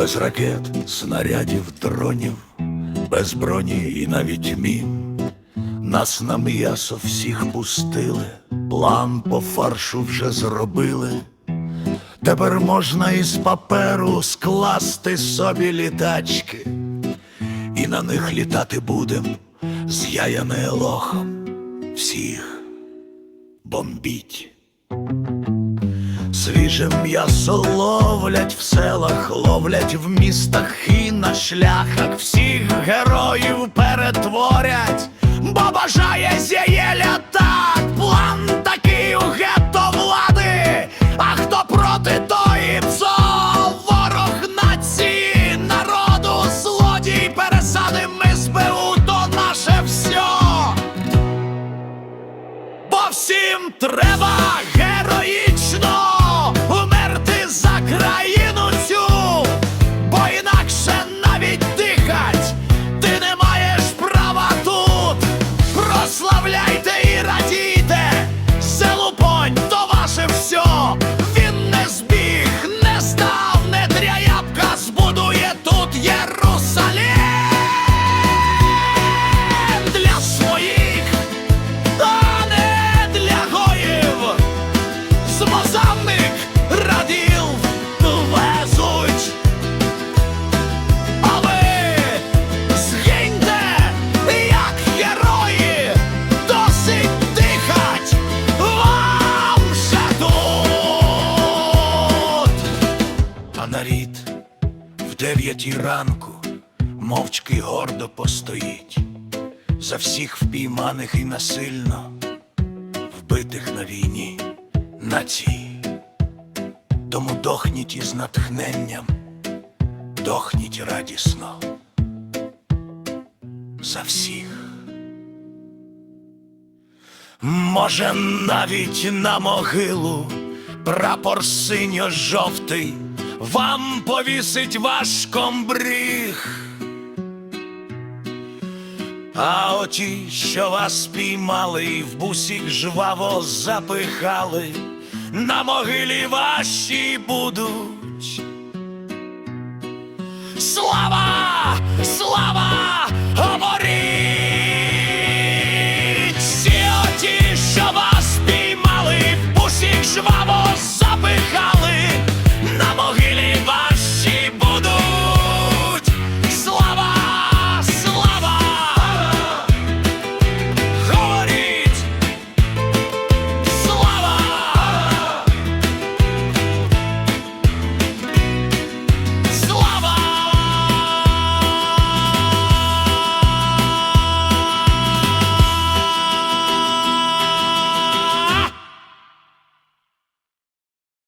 без ракет, снарядів, дронів, без броні і навіть мін. Нас на м'ясо всіх пустили, план по фаршу вже зробили. Тепер можна із паперу скласти собі літачки, і на них літати будем з яяне лохом. Всіх бомбіть. Свіже м'ясо ловлять в селах, ловлять в містах і на шляхах. Всіх героїв перетворять, бо бажає зієля так. План такий у гетто влади. А хто проти тої псо, ворог нації, народу, злодій пересади ми СБУ, то наше все. Бо всім треба дев'ятій ранку мовчки гордо постоїть за всіх впійманих і насильно вбитих на війні націй. Тому дохніть із натхненням, дохніть радісно за всіх. Може, навіть на могилу прапор синьо-жовтий вам повісить ваш комбріг, А оті, що вас піймали, в бусік жваво запихали, на могилі ваші будуть. Слава